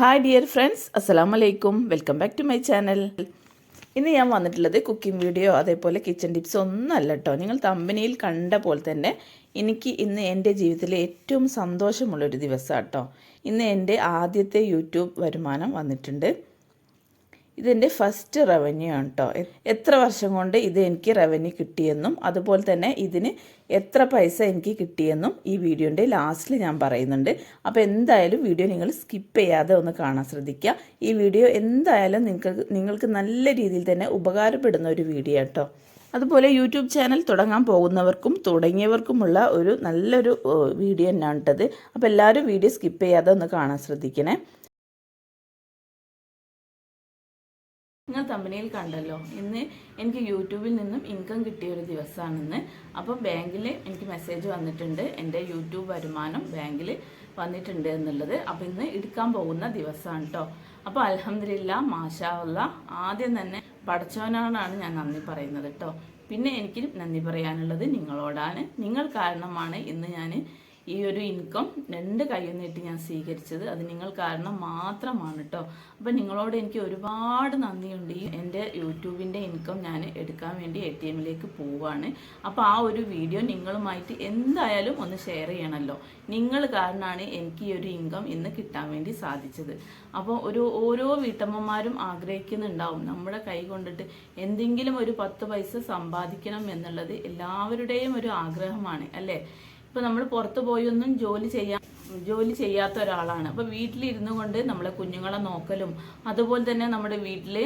Hi dear friends അസ്സലാമു അലൈക്കും welcome back to my channel ഇന്ന് ഞാൻ വന്നിട്ടുള്ളത് കുക്കിംഗ് വീഡിയോ അതേപോലെ കിച്ചൺ ടിപ്സ് ഒന്നല്ല കേട്ടോ നിങ്ങൾ തമ്പനിയിൽ കണ്ട പോലെ തന്നെ എനിക്ക് ഇന്ന് എന്റെ ജീവിതത്തിലെ ഏറ്റവും സന്തോഷമുള്ളൊരു ദിവസമാണ് കേട്ടോ ഇന്ന് എന്റെ ആദ്യത്തെ യൂട്യൂബ് വരുമാനം വന്നിട്ടുണ്ട്. ഇതെന്റെ ഫസ്റ്റ് റവന്യൂ ആണ് കേട്ടോ എത്ര വർഷം കൊണ്ട് ഇത് എനിക്ക് റവന്യൂ കിട്ടിയെന്നും അതുപോലെ തന്നെ ഇതിന് എത്ര പൈസ എനിക്ക് കിട്ടിയെന്നും ഈ വീഡിയോന്റെ ലാസ്റ്റിൽ ഞാൻ പറയുന്നുണ്ട്. അപ്പോൾ എന്തായാലും വീഡിയോ നിങ്ങൾ സ്കിപ്പ് ചെയ്യാതെ ഒന്ന് കാണാൻ ശ്രദ്ധിക്കുക ഈ വീഡിയോ എന്തായാലും നിങ്ങൾക്ക് നിങ്ങൾക്ക് നല്ല രീതിയിൽ തന്നെ ഉപകാരപ്പെടുന്ന ഒരു വീഡിയോ കേട്ടോ അതുപോലെ യൂട്യൂബ് ചാനൽ തുടങ്ങാൻ പോകുന്നവർക്കും തുടങ്ങിയവർക്കുമുള്ള ഒരു നല്ലൊരു വീഡിയോ തന്നെയാണ് കേട്ടത് അപ്പോൾ എല്ലാവരും വീഡിയോ സ്കിപ്പ് ചെയ്യാതെ ഒന്ന് കാണാൻ ശ്രദ്ധിക്കണേ. നിങ്ങൾ തമ്പനിയിൽ കണ്ടല്ലോ. ഇന്ന് എനിക്ക് യൂട്യൂബിൽ നിന്നും ഇൻകം കിട്ടിയ ഒരു ദിവസമാണെന്ന്. അപ്പോൾ ബാങ്കിൽ എനിക്ക് മെസ്സേജ് വന്നിട്ടുണ്ട്. എന്റെ യൂട്യൂബ് വരുമാനം ബാങ്കിൽ വന്നിട്ടുണ്ട് എന്നുള്ളത്. അപ്പോൾ ഇന്ന് എടുക്കാൻ പോകുന്ന ദിവസമാണ് കേട്ടോ അപ്പോൾ അലഹമില്ല മാഷാവുള്ള ആദ്യം തന്നെ പടച്ചോനാണ് ഞാൻ നന്ദി പറയുന്നത് കേട്ടോ പിന്നെ എനിക്ക് നന്ദി പറയാനുള്ളത് നിങ്ങളോടാണ്. നിങ്ങൾ കാരണമാണ് ഇന്ന് ഞാൻ ഈ ഒരു ഇൻകം രണ്ട് കൈയിൽ നീട്ടി ഞാൻ സ്വീകരിച്ചത് അത് നിങ്ങൾ കാരണം മാത്രമാണ് കേട്ടോ അപ്പം നിങ്ങളോട് എനിക്ക് ഒരുപാട് നന്ദിയുണ്ട്. ഈ എന്റെ യൂട്യൂബിന്റെ ഇൻകം ഞാൻ എടുക്കാൻ വേണ്ടി എ ടി എമ്മിലേക്ക് പോവാണ്. അപ്പോൾ ആ ഒരു വീഡിയോ നിങ്ങളുമായിട്ട് എന്തായാലും ഒന്ന് ഷെയർ ചെയ്യണമല്ലോ നിങ്ങൾ കാരണമാണ് എനിക്ക് ഈ ഒരു ഇൻകം ഇന്ന് കിട്ടാൻ വേണ്ടി സാധിച്ചത്. അപ്പോൾ ഒരു ഓരോ വീട്ടമ്മമാരും ആഗ്രഹിക്കുന്നുണ്ടാവും. നമ്മുടെ കൈ കൊണ്ടിട്ട് എന്തെങ്കിലും ഒരു പത്ത് പൈസ സമ്പാദിക്കണം എന്നുള്ളത് എല്ലാവരുടെയും ഒരു ആഗ്രഹമാണ് അല്ലേ? ഇപ്പൊ നമ്മൾ പുറത്തു പോയൊന്നും ജോലി ചെയ്യാൻ ജോലി ചെയ്യാത്ത ഒരാളാണ്. അപ്പോൾ വീട്ടിലിരുന്നു കൊണ്ട് നമ്മളെ കുഞ്ഞുങ്ങളെ നോക്കലും അതുപോലെ തന്നെ നമ്മുടെ വീട്ടിൽ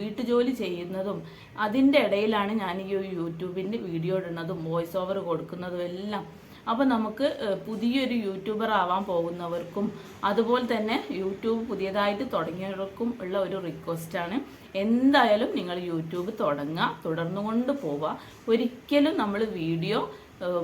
വീട്ടുജോലി ചെയ്യുന്നതും അതിന്റെ ഇടയിലാണ് ഞാൻ ഈ യൂട്യൂബിന്റെ വീഡിയോ ഇടുന്നതും വോയിസ് ഓവർ കൊടുക്കുന്നതും എല്ലാം. അപ്പോൾ നമുക്ക് പുതിയൊരു യൂട്യൂബർ ആവാൻ പോകുന്നവർക്കും അതുപോലെ തന്നെ യൂട്യൂബ് പുതിയതായിട്ട് തുടങ്ങിയവർക്കും ഉള്ള ഒരു റിക്വസ്റ്റാണ് എന്തായാലും നിങ്ങൾ യൂട്യൂബ് തുടങ്ങുക തുടർന്നുകൊണ്ട് പോവുക ഒരിക്കലും നമ്മൾ വീഡിയോ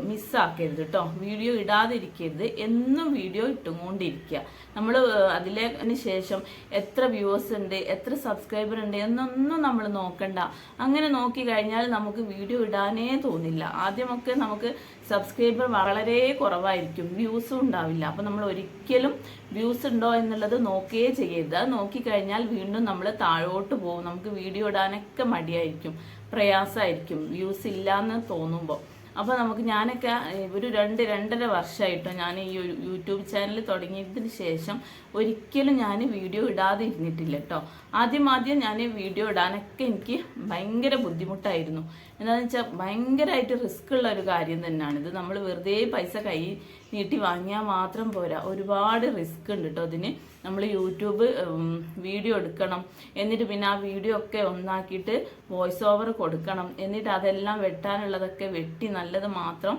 മിസ്സാക്കരുത് കേട്ടോ വീഡിയോ ഇടാതിരിക്കരുത്. എന്നും വീഡിയോ ഇട്ടുകൊണ്ടിരിക്കുക നമ്മൾ അതിലേന് ശേഷം എത്ര വ്യൂവേഴ്സ് ഉണ്ട് എത്ര സബ്സ്ക്രൈബർ ഉണ്ട് എന്നൊന്നും നമ്മൾ നോക്കണ്ട. അങ്ങനെ നോക്കി കഴിഞ്ഞാൽ നമുക്ക് വീഡിയോ ഇടാനേ തോന്നില്ല. ആദ്യമൊക്കെ നമുക്ക് സബ്സ്ക്രൈബർ വളരെ കുറവായിരിക്കും. വ്യൂസും ഉണ്ടാവില്ല. അപ്പം നമ്മൾ ഒരിക്കലും വ്യൂസ് ഉണ്ടോ എന്നുള്ളത് നോക്കുകയേ ചെയ്യരുത്. അത് നോക്കിക്കഴിഞ്ഞാൽ വീണ്ടും നമ്മൾ താഴോട്ട് പോകും. നമുക്ക് വീഡിയോ ഇടാനൊക്കെ മടിയായിരിക്കും. പ്രയാസമായിരിക്കും. വ്യൂസ് ഇല്ലയെന്ന് തോന്നുമ്പോൾ അപ്പോൾ നമുക്ക് ഞാനൊക്കെ ഒരു രണ്ട് രണ്ടര വർഷമായിട്ടോ ഞാൻ ഈ ഒരു യൂട്യൂബ് ചാനൽ തുടങ്ങിയതിന് ശേഷം ഒരിക്കലും ഞാൻ വീഡിയോ ഇടാതെ ഇരുന്നിട്ടില്ല കേട്ടോ ആദ്യം ആദ്യം ഞാൻ വീഡിയോ ഇടാനൊക്കെ എനിക്ക് ഭയങ്കര ബുദ്ധിമുട്ടായിരുന്നു. എന്താണെന്ന് വെച്ചാൽ ഭയങ്കരമായിട്ട് റിസ്ക് ഉള്ള ഒരു കാര്യം തന്നെയാണ്. ഇത് നമ്മൾ വെറുതെ പൈസ കൈ നീട്ടി വാങ്ങിയാൽ മാത്രം പോരാ. ഒരുപാട് റിസ്ക് ഉണ്ട് കേട്ടോ അതിന്. നമ്മൾ യൂട്യൂബ് വീഡിയോ എടുക്കണം. എന്നിട്ട് പിന്നെ ആ വീഡിയോ ഒക്കെ ഒന്നാക്കിയിട്ട് വോയിസ് ഓവർ കൊടുക്കണം. എന്നിട്ട് അതെല്ലാം വെട്ടാനുള്ളതൊക്കെ വെട്ടി നല്ലത് മാത്രം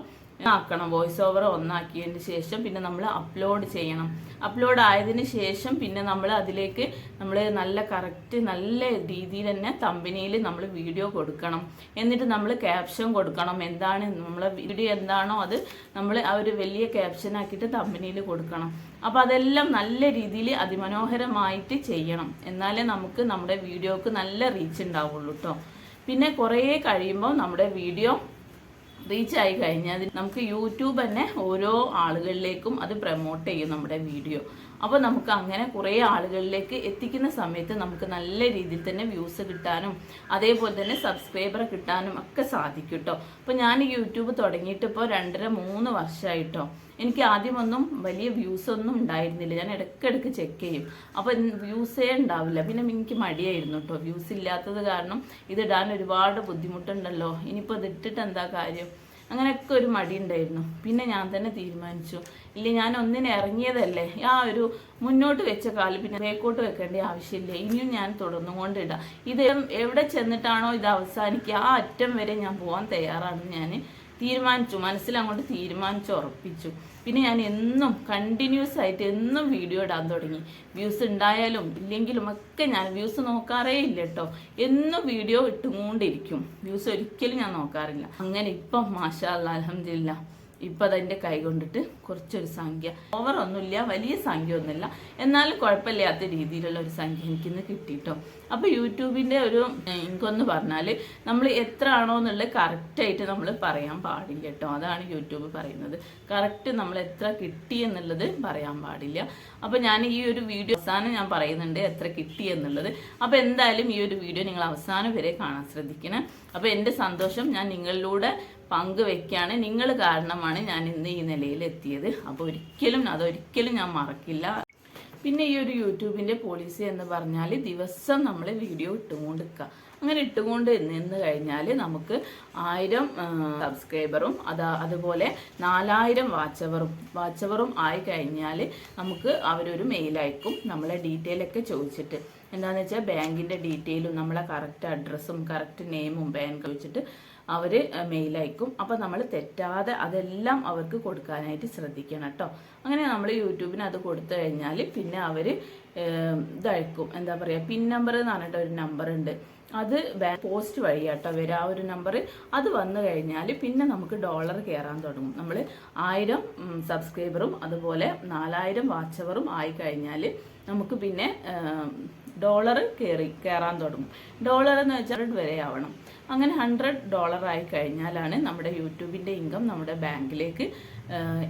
ആക്കണം. വോയിസ് ഓവർ ഒന്നാക്കിയതിന് ശേഷം പിന്നെ നമ്മൾ അപ്ലോഡ് ചെയ്യണം. അപ്ലോഡ് ആയതിനു ശേഷം പിന്നെ നമ്മൾ അതിലേക്ക് നമ്മൾ നല്ല കറക്റ്റ് നല്ല രീതിയിൽ തന്നെ കമ്പനിയിൽ നമ്മൾ വീഡിയോ കൊടുക്കണം. എന്നിട്ട് നമ്മൾ ക്യാപ്ഷൻ കൊടുക്കണം. എന്താണ് നമ്മളെ വീഡിയോ എന്താണോ അത് നമ്മൾ ആ ഒരു വലിയ ക്യാപ്ഷൻ ആക്കിയിട്ട് കമ്പനിയിൽ കൊടുക്കണം. അപ്പോൾ അതെല്ലാം നല്ല രീതിയിൽ അതിമനോഹരമായിട്ട് ചെയ്യണം. എന്നാലേ നമുക്ക് നമ്മുടെ വീഡിയോക്ക് നല്ല റീച്ച് ഉണ്ടാവുള്ളൂ കേട്ടോ പിന്നെ കുറേ കഴിയുമ്പോൾ നമ്മുടെ വീഡിയോ റീച്ച് ആയി കഴിഞ്ഞാൽ നമുക്ക് യൂട്യൂബ് തന്നെ ഓരോ ആളുകളിലേക്കും അത് പ്രൊമോട്ട് ചെയ്യും നമ്മുടെ വീഡിയോ. അപ്പോൾ നമുക്ക് അങ്ങനെ കുറേ ആളുകളിലേക്ക് എത്തിക്കുന്ന സമയത്ത് നമുക്ക് നല്ല രീതിയിൽ തന്നെ വ്യൂസ് കിട്ടാനും അതേപോലെ തന്നെ സബ്സ്ക്രൈബർ കിട്ടാനും ഒക്കെ സാധിക്കും കേട്ടോ അപ്പോൾ ഞാൻ യൂട്യൂബ് തുടങ്ങിയിട്ട് ഇപ്പോൾ രണ്ടര മൂന്ന് വർഷമായിട്ടോ എനിക്ക് ആദ്യമൊന്നും വലിയ വ്യൂസ് ഒന്നും ഉണ്ടായിരുന്നില്ല. ഞാൻ ഇടയ്ക്കിടയ്ക്ക് ചെക്ക് ചെയ്യും. അപ്പോൾ വ്യൂസേ ഉണ്ടാവില്ല. പിന്നെ എനിക്ക് മടിയായിരുന്നു കേട്ടോ വ്യൂസ് ഇല്ലാത്തത് കാരണം ഇതിടാൻ ഒരുപാട് ബുദ്ധിമുട്ടുണ്ടല്ലോ. ഇനിയിപ്പോൾ ഇതിട്ടിട്ട് എന്താ കാര്യം? അങ്ങനെയൊക്കെ ഒരു മടി ഉണ്ടായിരുന്നു. പിന്നെ ഞാൻ തന്നെ തീരുമാനിച്ചു. ഇല്ല ഞാൻ ഒന്നിനെ ഇറങ്ങിയതല്ലേ. ആ ഒരു മുന്നോട്ട് വെച്ച കാൽ പിന്നെ ബേക്കോട്ട് വെക്കേണ്ട ആവശ്യമില്ല. ഇനിയും ഞാൻ തുടർന്നു തുടർന്നുകൊണ്ടിടാം. ഇത് എവിടെ ചെന്നിട്ടാണോ ഇത് അവസാനിക്കുക? ആ അറ്റം വരെ ഞാൻ പോകാൻ തയ്യാറാണ് ഞാൻ തീരുമാനിച്ചു. മനസ്സിൽ അങ്ങോട്ട് തീരുമാനിച്ചു ഉറപ്പിച്ചു. പിന്നെ ഞാൻ എന്നും കണ്ടിന്യൂസ് ആയിട്ട് എന്നും വീഡിയോ ഇടാൻ തുടങ്ങി. വ്യൂസ് ഉണ്ടായാലും ഇല്ലെങ്കിലും ഒക്കെ ഞാൻ വ്യൂസ് നോക്കാറേ ഇല്ല കേട്ടോ എന്നും വീഡിയോ ഇട്ടുകൊണ്ടിരിക്കും. വ്യൂസ് ഒരിക്കലും ഞാൻ നോക്കാറില്ല. അങ്ങനെ ഇപ്പം മാഷാ അല്ലാ അലഹമില്ല ഇപ്പം അതെന്റെ കൈ കൊണ്ടിട്ട് കുറച്ചൊരു സംഖ്യ. ഓവർ ഒന്നുമില്ല വലിയ സംഖ്യ ഒന്നുമില്ല. എന്നാലും കുഴപ്പമില്ലാത്ത രീതിയിലുള്ള ഒരു സംഖ്യ എനിക്കിന്ന് കിട്ടിയിട്ടോ അപ്പോൾ യൂട്യൂബിന്റെ ഒരു ഇൻകൊന്ന് പറഞ്ഞാൽ നമ്മൾ എത്ര ആണോ എന്നുള്ളത് കറക്റ്റായിട്ട് നമ്മൾ പറയാൻ പാടില്ല കേട്ടോ. അതാണ് യൂട്യൂബ് പറയുന്നത്. കറക്റ്റ് നമ്മൾ എത്ര കിട്ടി എന്നുള്ളത് പറയാൻ പാടില്ല. അപ്പോൾ ഞാൻ ഈ ഒരു വീഡിയോ അവസാനം ഞാൻ പറയുന്നുണ്ട് എത്ര കിട്ടി എന്നുള്ളത്. അപ്പോൾ എന്തായാലും ഈ ഒരു വീഡിയോ നിങ്ങൾ അവസാനം വരെ കാണാൻ ശ്രദ്ധിക്കണം. അപ്പോൾ എന്റെ സന്തോഷം ഞാൻ നിങ്ങളിലൂടെ പങ്കുവെക്കുകയാണ് നിങ്ങൾ കാരണമാണ് ഞാൻ ഇന്ന് ഈ നിലയിൽ എത്തിയത് അപ്പോൾ ഒരിക്കലും അതൊരിക്കലും ഞാൻ മറക്കില്ല. പിന്നെ ഈ ഒരു യൂട്യൂബിന്റെ പോളിസി എന്ന് പറഞ്ഞാൽ ദിവസം നമ്മൾ വീഡിയോ ഇട്ടുകൊണ്ട് നിൽക്കുക അങ്ങനെ ഇട്ടുകൊണ്ട് നിന്ന് കഴിഞ്ഞാൽ നമുക്ക് ആയിരം സബ്സ്ക്രൈബറും അതാ അതുപോലെ നാലായിരം വാച്ചവറും വാച്ചവറും ആയി കഴിഞ്ഞാൽ നമുക്ക് അവരൊരു മെയിൽ അയക്കും നമ്മളെ ഡീറ്റെയിൽ ഒക്കെ ചോദിച്ചിട്ട്. എന്താണെന്ന് വെച്ചാൽ ബാങ്കിന്റെ ഡീറ്റെയിലും നമ്മളെ കറക്റ്റ് അഡ്രസ്സും കറക്റ്റ് നെയിമും ബാങ്ക് വെച്ചിട്ട് അവർ മെയിൽ അയക്കും. അപ്പോൾ നമ്മൾ തെറ്റാതെ അതെല്ലാം അവർക്ക് കൊടുക്കാനായിട്ട് ശ്രദ്ധിക്കണം കേട്ടോ അങ്ങനെ നമ്മൾ യൂട്യൂബിന് അത് കൊടുത്തു കഴിഞ്ഞാൽ പിന്നെ അവർ ഇതയക്കും. എന്താ പറയുക പിൻ നമ്പർ എന്ന് പറഞ്ഞിട്ട് ഒരു നമ്പർ ഉണ്ട് അത് പോസ്റ്റ് വഴിയാട്ടോ വരിക ആ ഒരു നമ്പർ അത് വന്നു കഴിഞ്ഞാൽ പിന്നെ നമുക്ക് ഡോളർ കയറാൻ തുടങ്ങും. നമ്മൾ ആയിരം സബ്സ്ക്രൈബറും അതുപോലെ നാലായിരം വാച്ചവറും ആയി കഴിഞ്ഞാൽ നമുക്ക് പിന്നെ ഡോളർ കയറി കയറാൻ തുടങ്ങും. ഡോളർ എന്ന് വെച്ചാൽ വരെ ആവണം. അങ്ങനെ ഹൺഡ്രഡ് ഡോളർ ആയി കഴിഞ്ഞാലാണ് നമ്മുടെ യൂട്യൂബിന്റെ ഇൻകം നമ്മുടെ ബാങ്കിലേക്ക്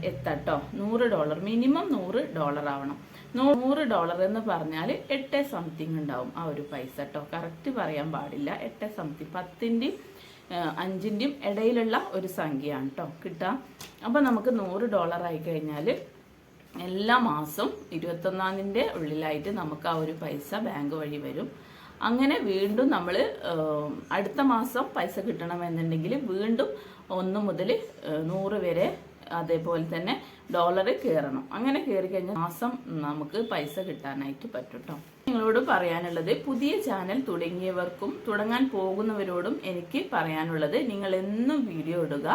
എത്തട്ടോ. നൂറ് ഡോളർ മിനിമം നൂറ് ഡോളർ ആവണം. നൂറ് ഡോളർ എന്ന് പറഞ്ഞാൽ എട്ട് സംതിങ് ഉണ്ടാവും ആ ഒരു പൈസ കേട്ടോ കറക്റ്റ് പറയാൻ പാടില്ല. എട്ട് സംതിങ് പത്തിന്റെയും അഞ്ചിന്റെയും ഇടയിലുള്ള ഒരു സംഖ്യയാണ് കേട്ടോ. കിട്ടുക അപ്പോൾ നമുക്ക് നൂറ് ഡോളർ ആയി കഴിഞ്ഞാൽ എല്ലാ മാസം ഇരുപത്തൊന്നാതിന്റെ ഉള്ളിലായിട്ട് നമുക്ക് ആ ഒരു പൈസ ബാങ്ക് വഴി വരും. അങ്ങനെ വീണ്ടും നമ്മൾ അടുത്ത മാസം പൈസ കിട്ടണമെന്നുണ്ടെങ്കിൽ വീണ്ടും ഒന്ന് മുതൽ നൂറ് വരെ അതേപോലെ തന്നെ ഡോളർ കയറണം. അങ്ങനെ കയറി കഴിഞ്ഞാൽ മാസം നമുക്ക് പൈസ കിട്ടാനായിട്ട് പറ്റും നിങ്ങളോട് പറയാനുള്ളത് പുതിയ ചാനൽ തുടങ്ങിയവർക്കും തുടങ്ങാൻ പോകുന്നവരോടും എനിക്ക് പറയാനുള്ളത് നിങ്ങൾ എന്നും വീഡിയോ ഇടുക.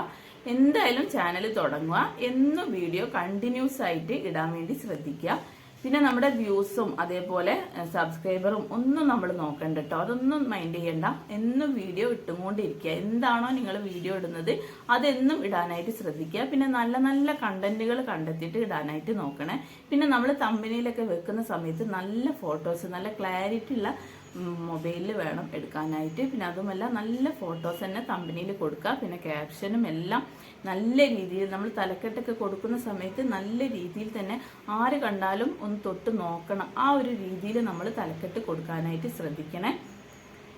എന്തായാലും ചാനൽ തുടങ്ങുക. എന്നും വീഡിയോ കണ്ടിന്യൂസ് ആയിട്ട് ഇടാൻ വേണ്ടി ശ്രദ്ധിക്കുക. പിന്നെ നമ്മുടെ വ്യൂസും അതേപോലെ സബ്സ്ക്രൈബറും ഒന്നും നമ്മൾ നോക്കണ്ട കേട്ടോ അതൊന്നും മൈൻഡ് ചെയ്യണ്ട. എന്നും വീഡിയോ ഇട്ടുകൊണ്ടിരിക്കുക. എന്താണോ നിങ്ങൾ വീഡിയോ ഇടുന്നത് അതെന്നും ഇടാനായിട്ട് ശ്രദ്ധിക്കുക. പിന്നെ നല്ല നല്ല കണ്ടന്റുകൾ കണ്ടെത്തിയിട്ട് ഇടാനായിട്ട് നോക്കണേ. പിന്നെ നമ്മൾ തമ്പനിയിലൊക്കെ വെക്കുന്ന സമയത്ത് നല്ല ഫോട്ടോസ് നല്ല ക്ലാരിറ്റി ഉള്ള മൊബൈലിൽ വേണം എടുക്കാനായിട്ട്. പിന്നെ അതുമല്ല നല്ല ഫോട്ടോസ് തന്നെ കമ്പനിയിൽ കൊടുക്കുക പിന്നെ ക്യാപ്ഷനും എല്ലാം നല്ല രീതിയിൽ നമ്മൾ തലക്കെട്ടൊക്കെ കൊടുക്കുന്ന സമയത്ത് നല്ല രീതിയിൽ തന്നെ ആര് കണ്ടാലും ഒന്ന് തൊട്ട് നോക്കണം. ആ ഒരു രീതിയിൽ നമ്മൾ തലക്കെട്ട് കൊടുക്കാനായിട്ട് ശ്രദ്ധിക്കണേ.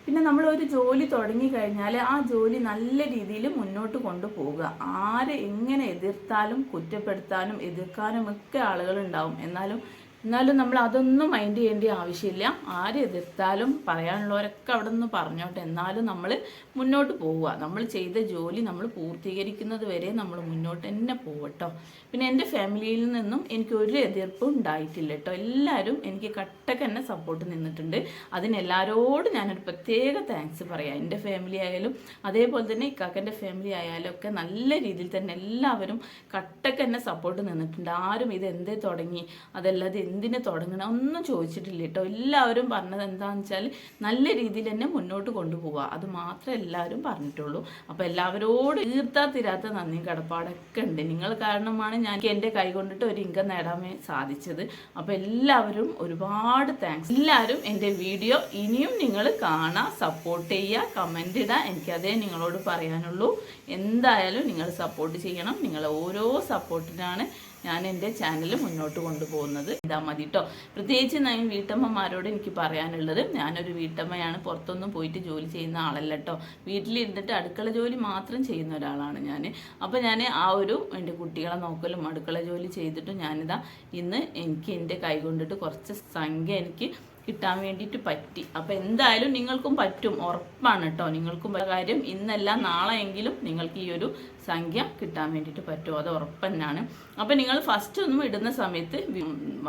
പിന്നെ നമ്മൾ ഒരു ജോലി തുടങ്ങി കഴിഞ്ഞാൽ ആ ജോലി നല്ല രീതിയിൽ മുന്നോട്ട് കൊണ്ടുപോകുക ആരെ എങ്ങനെ എതിർത്താലും കുറ്റപ്പെടുത്താനും എതിർക്കാനും ഒക്കെ ആളുകളുണ്ടാവും എന്നാലും എന്നാലും നമ്മൾ അതൊന്നും മൈൻഡ് ചെയ്യേണ്ട ആവശ്യമില്ല. ആര് എതിർത്താലും പറയാനുള്ളവരൊക്കെ അവിടെ നിന്ന് പറഞ്ഞോട്ടെ. എന്നാലും നമ്മൾ മുന്നോട്ട് പോവുക. നമ്മൾ ചെയ്ത ജോലി നമ്മൾ പൂർത്തീകരിക്കുന്നത് വരെ നമ്മൾ മുന്നോട്ട് തന്നെ പോവട്ടോ പിന്നെ എന്റെ ഫാമിലിയിൽ നിന്നും എനിക്ക് ഒരു എതിർപ്പും ഉണ്ടായിട്ടില്ല കേട്ടോ എല്ലാവരും എനിക്ക് കട്ടക്ക് തന്നെ സപ്പോർട്ട് നിന്നിട്ടുണ്ട്. അതിനെല്ലാവരോടും ഞാനൊരു പ്രത്യേക താങ്ക്സ് പറയാം. എന്റെ ഫാമിലി ആയാലും അതേപോലെ തന്നെ ഇക്കാക്കന്റെ ഫാമിലി ആയാലും ഒക്കെ നല്ല രീതിയിൽ തന്നെ എല്ലാവരും കട്ടക്ക് തന്നെ സപ്പോർട്ട് നിന്നിട്ടുണ്ട്. ആരും ഇത് എന്തേ തുടങ്ങി? അതല്ലാതെ എന്തിനു തുടങ്ങണം ഒന്നും ചോദിച്ചിട്ടില്ല കേട്ടോ എല്ലാവരും പറഞ്ഞത് എന്താണെന്ന് വെച്ചാൽ നല്ല രീതിയിൽ തന്നെ മുന്നോട്ട് കൊണ്ടുപോവുക. അത് മാത്രമേ എല്ലാവരും പറഞ്ഞിട്ടുള്ളൂ. അപ്പോൾ എല്ലാവരോട് തീർത്താ തീരാത്ത നന്ദിയും കടപ്പാടൊക്കെ ഉണ്ട്. നിങ്ങൾ കാരണമാണ് ഞാൻ എന്റെ കൈ കൊണ്ടിട്ട് ഒരു ഇൻകം നേടാൻ സാധിച്ചത്. അപ്പോൾ എല്ലാവരും ഒരുപാട് താങ്ക്സ് എല്ലാവരും എന്റെ വീഡിയോ ഇനിയും നിങ്ങൾ കാണാൻ സപ്പോർട്ട് ചെയ്യുക കമന്റ് ഇടുക എനിക്കതേ നിങ്ങളോട് പറയാനുള്ളൂ. എന്തായാലും നിങ്ങൾ സപ്പോർട്ട് ചെയ്യണം. നിങ്ങൾ ഓരോ സപ്പോർട്ടിനാണ് ഞാൻ എന്റെ ചാനൽ മുന്നോട്ട് കൊണ്ടുപോകുന്നത്. ഇതാ മതി കേട്ടോ പ്രത്യേകിച്ച് ഞാൻ വീട്ടമ്മമാരോട് എനിക്ക് പറയാനുള്ളത് ഞാനൊരു വീട്ടമ്മയാണ് പുറത്തൊന്നും പോയിട്ട് ജോലി ചെയ്യുന്ന ആളല്ല കേട്ടോ വീട്ടിലിരുന്നിട്ട് അടുക്കള ജോലി മാത്രം ചെയ്യുന്ന ഒരാളാണ് ഞാൻ അപ്പോൾ ഞാൻ ആ ഒരു എന്റെ കുട്ടികളെ നോക്കലും അടുക്കള ജോലി ചെയ്തിട്ടും ഞാനിതാ ഇന്ന് എനിക്ക് എന്റെ കൈ കൊണ്ടിട്ട് കുറച്ച് സംഖ്യ എനിക്ക് കിട്ടാൻ വേണ്ടിയിട്ട് പറ്റി. അപ്പോൾ എന്തായാലും നിങ്ങൾക്കും പറ്റും. ഉറപ്പാണ് കേട്ടോ നിങ്ങൾക്കും കാര്യം ഇന്നല്ല നാളെയെങ്കിലും നിങ്ങൾക്ക് ഈ ഒരു സംഖ്യ കിട്ടാൻ വേണ്ടിയിട്ട് പറ്റും. അത് ഉറപ്പന്നാണ്. അപ്പോൾ നിങ്ങൾ ഫസ്റ്റ് ഒന്നും ഇടുന്ന സമയത്ത്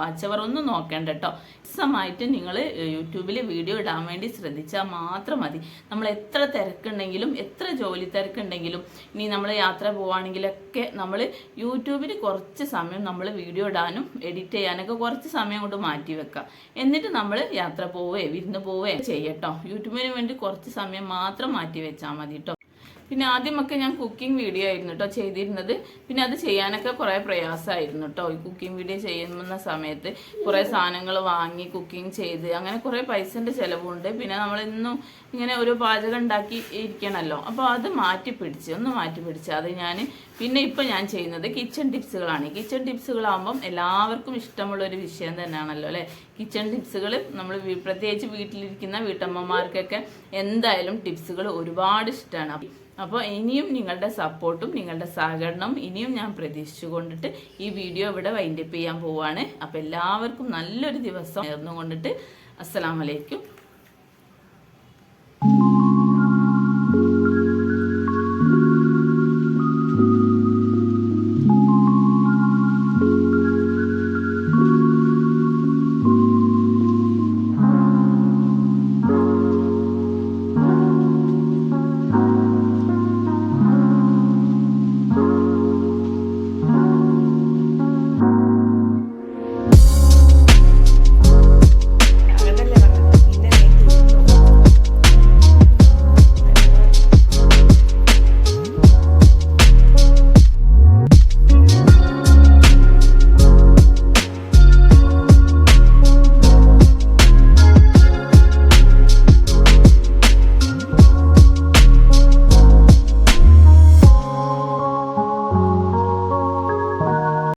വാച്ചവർ ഒന്നും നോക്കേണ്ട കേട്ടോ ദിവസമായിട്ട് നിങ്ങൾ യൂട്യൂബിൽ വീഡിയോ ഇടാൻ വേണ്ടി ശ്രദ്ധിച്ചാൽ മാത്രം മതി. നമ്മൾ എത്ര തിരക്കുണ്ടെങ്കിലും എത്ര ജോലി തിരക്കുണ്ടെങ്കിലും ഇനി നമ്മൾ യാത്ര പോവുകയാണെങ്കിലൊക്കെ നമ്മൾ യൂട്യൂബിൽ കുറച്ച് സമയം നമ്മൾ വീഡിയോ ഇടാനും എഡിറ്റ് ചെയ്യാനൊക്കെ കുറച്ച് സമയം കൊണ്ട് മാറ്റി വെക്കാം. എന്നിട്ട് നമ്മൾ യാത്ര പോവേ വിരുന്ന് പോവേ ചെയ്യട്ടോ. യൂട്യൂബിന് വേണ്ടി കുറച്ച് സമയം മാത്രം മാറ്റി വെച്ചാൽ മതി കേട്ടോ പിന്നെ ആദ്യമൊക്കെ ഞാൻ കുക്കിംഗ് വീഡിയോ ആയിരുന്നു കേട്ടോ ചെയ്തിരുന്നത്. പിന്നെ അത് ചെയ്യാനൊക്കെ കുറേ പ്രയാസമായിരുന്നു കേട്ടോ ഈ കുക്കിംഗ് വീഡിയോ ചെയ്യുന്ന സമയത്ത് കുറേ സാധനങ്ങൾ വാങ്ങി കുക്കിംഗ് ചെയ്ത് അങ്ങനെ കുറേ പൈസന്റെ ചിലവുണ്ട്. പിന്നെ നമ്മൾ ഇന്നും ഇങ്ങനെ ഒരു പാചകം ഉണ്ടാക്കി ഇരിക്കണമല്ലോ അപ്പോൾ അത് മാറ്റി പിടിച്ച് ഒന്ന് മാറ്റി പിടിച്ച് അത് ഞാൻ പിന്നെ ഇപ്പം ഞാൻ ചെയ്യുന്നത് കിച്ചൺ ടിപ്സുകളാണ്. കിച്ചൺ ടിപ്സുകളാകുമ്പം എല്ലാവർക്കും ഇഷ്ടമുള്ള ഒരു വിഷയം തന്നെയാണല്ലോ അല്ലേ? കിച്ചൺ ടിപ്സുകൾ നമ്മൾ പ്രത്യേകിച്ച് വീട്ടിലിരിക്കുന്ന വീട്ടമ്മമാർക്കൊക്കെ എന്തായാലും ടിപ്സുകൾ ഒരുപാട് ഇഷ്ടമാണ് അപ്പോൾ ഇനിയും നിങ്ങളുടെ സപ്പോർട്ടും നിങ്ങളുടെ സഹകരണവും ഇനിയും ഞാൻ പ്രതീക്ഷിച്ചു കൊണ്ടിട്ട് ഈ വീഡിയോ ഇവിടെ വൈൻഡപ്പ് ചെയ്യാൻ പോവുകയാണ് അപ്പോൾ എല്ലാവർക്കും നല്ലൊരു ദിവസം നേർന്നുകൊണ്ടിട്ട് അസ്സലാമലൈക്കും